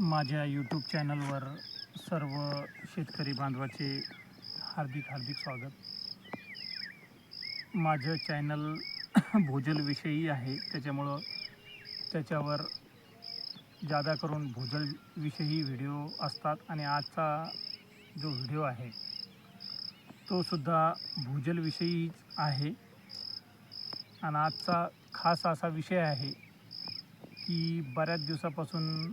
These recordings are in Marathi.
माझ्या यूट्यूब चॅनलवर सर्व शेतकरी बांधवाचे हार्दिक हार्दिक स्वागत. माझं चॅनल भूजलविषयी आहे. त्याच्यामुळं त्याच्यावर जादा करून भूजलविषयी व्हिडिओ असतात आणि आजचा जो व्हिडिओ आहे तो सुद्धा भूजलविषयीच आहे. आणि आजचा खास असा विषय आहे की बऱ्याच दिवसापासून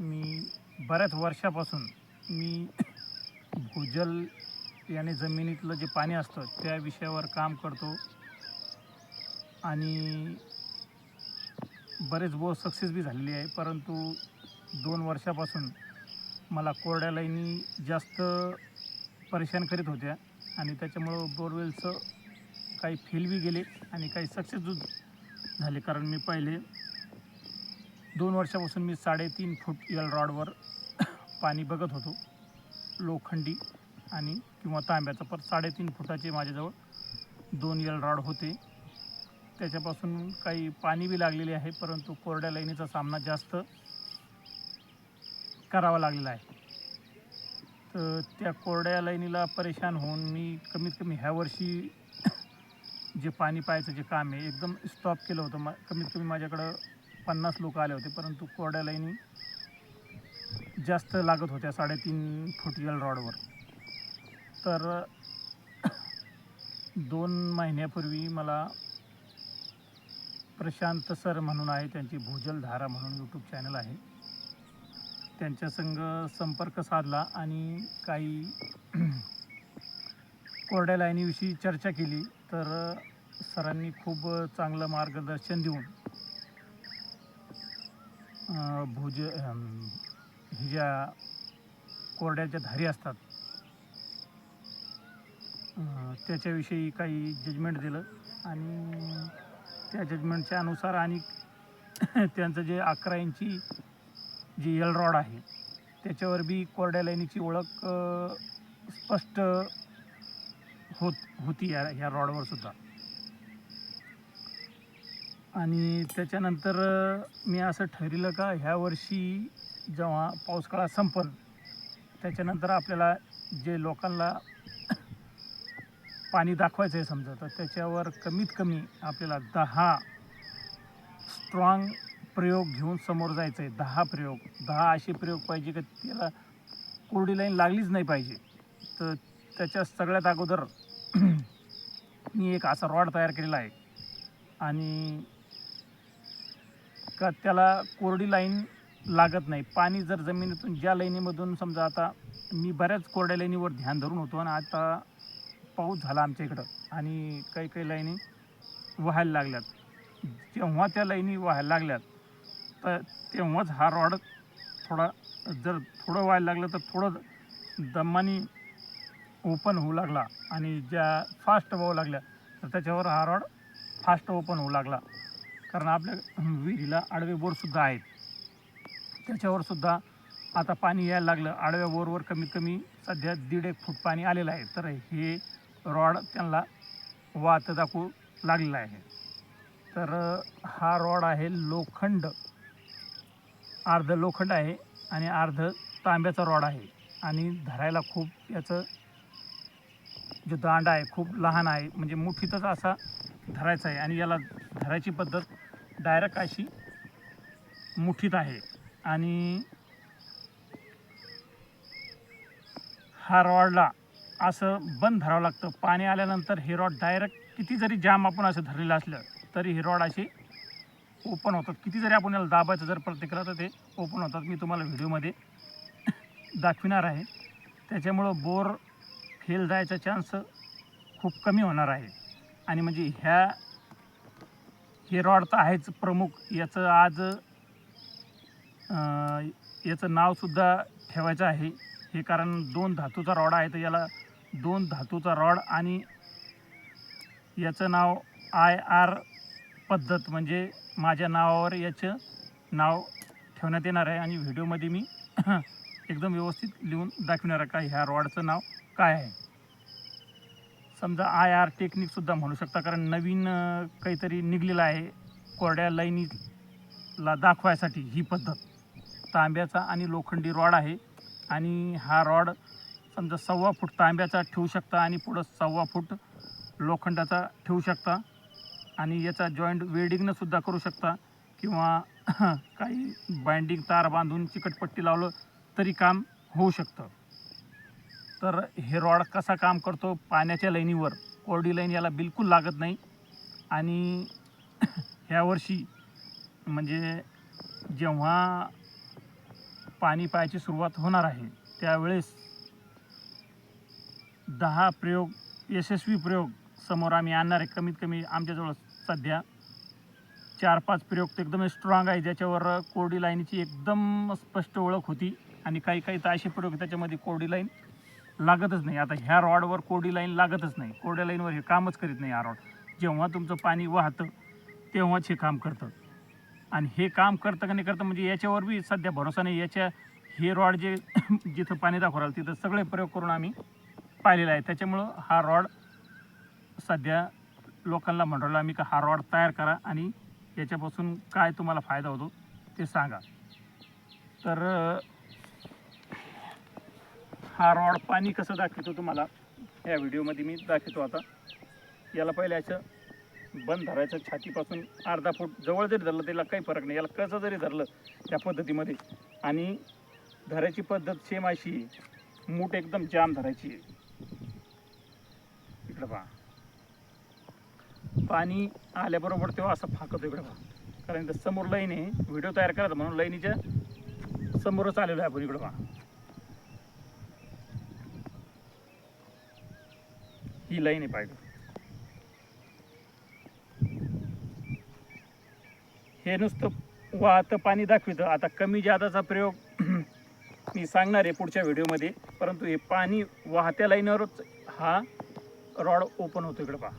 मी बऱ्याच वर्षापासून मी भूजल याने जमिनीतलं जे पाणी असतं त्या विषयावर काम करतो. आणि बरेच बो सक्सेस बी झालेली आहे. परंतु दोन वर्षापासून मला कोरड्या लाईनी जास्त परेशान करीत होत्या. आणि त्याच्यामुळं बोरवेलचं काही फेल बी गेले आणि काही सक्सेस झाले. कारण मी पहिले दोन वर्षापासून मी साडेतीन फूट एल रॉडवर पाणी बघत होतो. लोखंडी आणि किंवा तांब्याचं पण साडेतीन फुटाचे माझ्याजवळ दोन एल रॉड होते. त्याच्यापासून काही पाणी बी लागलेले आहे परंतु कोरड्या लाईनीचा सामना जास्त करावा लागलेला आहे. तर त्या कोरड्या लाईनीला परेशान होऊन मी कमीत कमी ह्या वर्षी जे पाणी पाहायचं जे काम आहे एकदम स्टॉप केलं होतं. मा कमीत कमी माझ्याकडं पन्नास लोक आले होते परंतु कोरड्या लाईनी जास्त लागत होत्या साडेतीन फूट एल रॉडवर. तर दोन महिन्यापूर्वी मला प्रशांत सर म्हणून आहे त्यांची भूजलधारा म्हणून यूट्यूब चॅनल आहे. त्यांच्या संग संपर्क साधला आणि काही कोरड्या लाईनीविषयी चर्चा केली. तर सरांनी खूप चांगलं मार्गदर्शन देऊन भुज अं, ही ज्या कोरड्याच्या धारी असतात त्याच्याविषयी काही जजमेंट दिलं आणि त्या जजमेंटच्या अनुसार आणि त्यांचं जे अकरा इंची जी एल रॉड आहे त्याच्यावर बी कोरड्या लाईनीची ओळख स्पष्ट होत होती या ह्या रॉडवर सुद्धा. आणि त्याच्यानंतर मी असं ठरविलं का ह्या वर्षी जेव्हा पावसाळा काळा संपल त्याच्यानंतर आपल्याला जे लोकांना पाणी दाखवायचं आहे समजा तर त्याच्यावर कमीत कमी आपल्याला दहा स्ट्रॉंग प्रयोग घेऊन समोर जायचं आहे दहा प्रयोग. दहा असे प्रयोग पाहिजे का त्याला कोरडी लाईन लागलीच नाही पाहिजे. तर त्याच्या सगळ्यात अगोदर मी एक असा रॉड तयार केलेला आहे. आणि का त्याला कोरडी लाईन लागत नाही. पाणी जर जमिनीतून ज्या लाईनीमधून समजा आता मी बऱ्याच कोरड्या लाईनीवर ध्यान धरून होतो आणि आता पाऊस झाला आमच्या इकडं आणि काही काही लाईनी व्हायला लागल्यात. जेव्हा त्या लाईनी व्हायला लागल्यात तर तेव्हाच हा रॉड थोडा जर थोडं व्हायला लागलं तर थोडं दमानी ओपन होऊ लागला आणि ज्या फास्ट व्हावं लागल्या तर त्याच्यावर हा रॉड फास्ट ओपन होऊ लागला. कारण आपल्या विहिरीला आडवे बोरसुद्धा आहेत. त्याच्यावर सुद्धा आता पाणी यायला लागलं. आडव्या बोरवर कमीत कमी सध्या दीड एक फूट पाणी आलेलं आहे. तर हे रॉड त्यांना वात दाखवू लागलेला आहे. तर हा रॉड आहे लोखंड. अर्ध लोखंड आहे आणि अर्ध तांब्याचा रॉड आहे. आणि धरायला खूप याचं जो दांडा आहे खूप लहान आहे. म्हणजे मुठीतच असा धरायचा आहे. आणि याला धरायची पद्धत डायरेक्ट अशी मुठीत आहे. आणि हा रॉडला असं बंद धरावं लागतं. पाणी आल्यानंतर हे रॉड डायरेक्ट किती जरी जाम आपण असं धरलेलं असलं तरी हे रॉड असे ओपन होतात. किती जरी आपण याला दाबायचं जर प्रत्येक केला तर ते ओपन होतात. मी तुम्हाला व्हिडिओमध्ये दाखविणार आहे. त्याच्यामुळं बोर फेल जायचा चान्स खूप कमी होणार आहे. आणि म्हणजे ह्या हे रॉड तर आहेच प्रमुख. याचं आज याचं नावसुद्धा ठेवायचं आहे. हे कारण दोन धातूचा रॉड आहे तर याला दोन धातूचा रॉड आणि याचं नाव आय आर पद्धत म्हणजे माझ्या नावावर याचं नाव ठेवण्यात येणार आहे. आणि व्हिडिओमध्ये मी एकदम व्यवस्थित लिहून दाखवणार आहे का ह्या रॉडचं नाव काय आहे. समजा आय आर टेक्निकसुद्धा म्हणू शकता कारण नवीन काहीतरी निघलेलं आहे कोरड्या लाईनीला दाखवायसाठी ही पद्धत. तांब्याचा आणि लोखंडी रॉड आहे आणि हा रॉड समजा सव्वा फूट तांब्याचा ठेवू शकता आणि पुढं सव्वा फूट लोखंडाचा ठेवू शकता. आणि याचा जॉईंट वेल्डिंगनंसुद्धा करू शकता किंवा काही बाइंडिंग तार बांधून चिकटपट्टी लावलं तरी काम होऊ शकतं. तर हे रॉड कसा काम करतो? पाण्याच्या लाईनीवर कोरडी लाईन याला बिलकुल लागत नाही. आणि ह्यावर्षी म्हणजे जेव्हा पाणी पायाची सुरुवात होणार आहे त्यावेळेस दहा प्रयोग यशस्वी प्रयोग समोर आम्ही आणणार आहे. कमीत कमी आमच्याजवळ सध्या चार पाच प्रयोग तर एकदम स्ट्रॉंग आहे. ज्याच्यावर कोरडी लाईनची एकदम स्पष्ट ओळख होती. आणि काही काही तर असे प्रयोग त्याच्यामध्ये कोरडी लाईन. लागतच नाही. आता ह्या रॉडवर कोडी लाईन लागतच नाही. कोड्या लाईनवर हे कामच करीत नाही हा रॉड. जेव्हा तुमचं पाणी वाहतं तेव्हाच हे काम करतं. आणि हे काम करतं का नाही करतं म्हणजे याच्यावर बी सध्या भरोसा नाही. याच्या हे रॉड जे जिथं पाणी दाखवू तिथं सगळे प्रयोग करून आम्ही पाहिलेला आहे. त्याच्यामुळं हा रॉड सध्या लोकांना म्हणलं आम्ही का हा रॉड तयार करा आणि याच्यापासून काय तुम्हाला फायदा होतो ते सांगा. तर हा रॉड पाणी कसं दाखवतो तुम्हाला? या व्हिडिओमध्ये मी दाखवतो आता. याला पहिले याचं बंद धरायचं छातीपासून अर्धा फूट जवळ जरी धरलं त्याला काही फरक नाही. याला कसं जरी धरलं त्या पद्धतीमध्ये आणि धरायची पद्धत सेम अशी आहे. मूठ एकदम जाम धरायची आहे. इकडं पहा. पाणी आल्याबरोबर तेव्हा असं फाकतो इकडं पहा. कारण समोर लईन आहे. व्हिडिओ तयार करायचा म्हणून लईनीच्या समोरच आलेलो आहे आपण इकडं पहा. ही लाईन आहे पाहिजे हे नुसतं वाहतं पाणी दाखवितं. आता कमी जादाचा प्रयोग मी सांगणार आहे पुढच्या व्हिडिओमध्ये. परंतु हे पाणी वाहत्या लाईनवरच हा रॉड ओपन होतो इकडे पहा.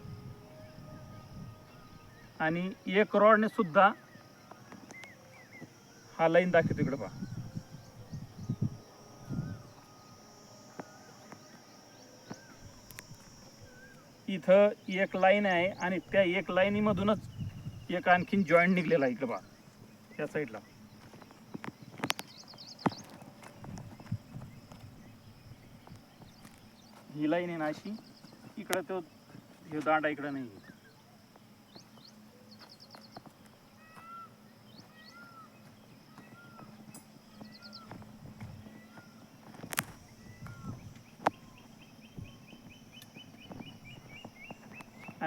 आणि एक रॉडने सुद्धा हा लाईन दाखवतो इकडे पहा. इथं एक लाईन आहे आणि त्या एक लाईनीमधूनच एक आणखीन जॉईंट निघलेला आहे इकडे बा या साईडला ही लाईन आहे ना अशी इकडं तो हे दांडा इकडं नाही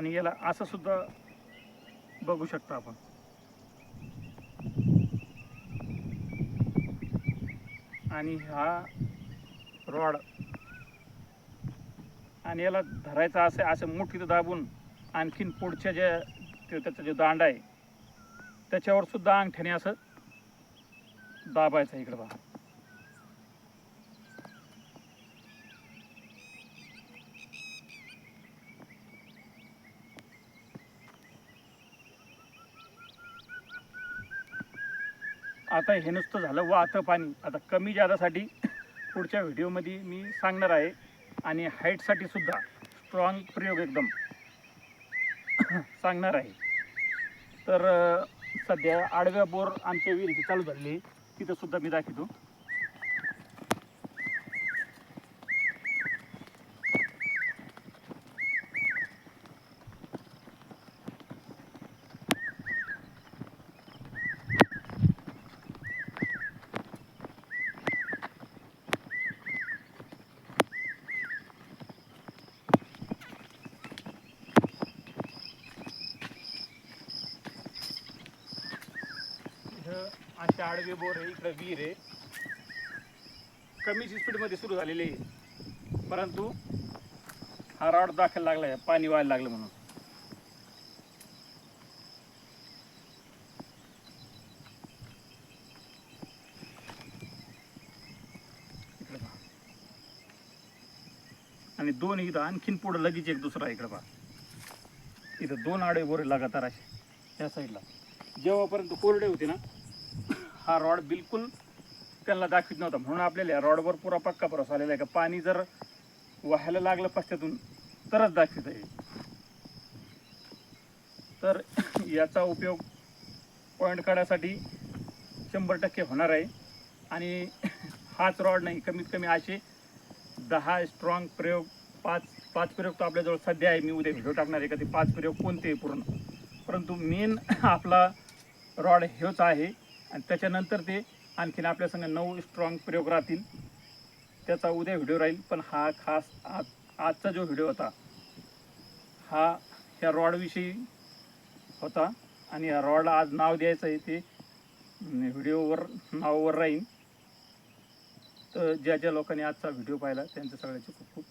आणि याला असं सुद्धा बघू शकता आपण. आणि हा रॉड आणि याला धरायचा असं असं मुठीत दाबून आणखीन पुढच्या ज्या ते त्याचा जो दांडा आहे त्याच्यावर सुद्धा अंगठ्याने असं दाबायचं इकडं बघा आता हे नुसतं झालं व आता पाणी आता कमी जादासाठी पुढच्या व्हिडिओमध्ये मी सांगणार आहे. आणि हाईटसाठी सुद्धा स्ट्रॉंग प्रयोग एकदम सांगणार आहे. तर सध्या आडव्या बोर आमच्या विहिरीची चालू झालेली तिथंसुद्धा मी दाखवतो इथं अशा आडवे बोर आहे इकडं विहीर आहे. कमीच स्पीडमध्ये सुरू झालेली आहे. परंतु हा रॉड दाखल लागला आहे. पाणी व्हायला लागलं म्हणून. आणि दोन इथं आणखीन पुढं लगेच एक दुसरा इकडे पहा. इथं दोन आडवे बोरे लगातार असे. या साईडला जेव्हापर्यंत कोरडे होते ना हा रॉड बिलकुल त्यांना दाखवित नव्हता. म्हणून आपल्याला या रॉडवर पुरा पक्का भरोसा आलेला आहे का? पाणी जर व्हायला लागलं पश्च्यातून तरच दाखवित आहे. तर याचा उपयोग पॉईंट काढायसाठी शंभर टक्के होणार आहे. आणि हाच रॉड नाही कमीत कमी असे दहा स्ट्रॉंग प्रयोग पाच पाच प्रयोग तर आपल्याजवळ सध्या आहे. मी उद्या व्हिडिओ टाकणार आहे का ते पाच प्रयोग कोणते आहे पूर्ण. परंतु मेन आपला रॉड हेच आहे. आणि त्याच्यानंतर ते आणखीन आपल्या संग नऊ स्ट्रॉंग प्रयोग राहतील. त्याचा उद्या व्हिडिओ राहील पण हा खास आज आजचा जो व्हिडिओ होता हा ह्या रॉडविषयी होता आणि ह्या रॉडला आज नाव द्यायचं आहे ते व्हिडिओवर नावावर राहील. तर ज्या ज्या लोकांनी आजचा व्हिडिओ पाहिला त्यांचं सगळ्याचे खूप खूप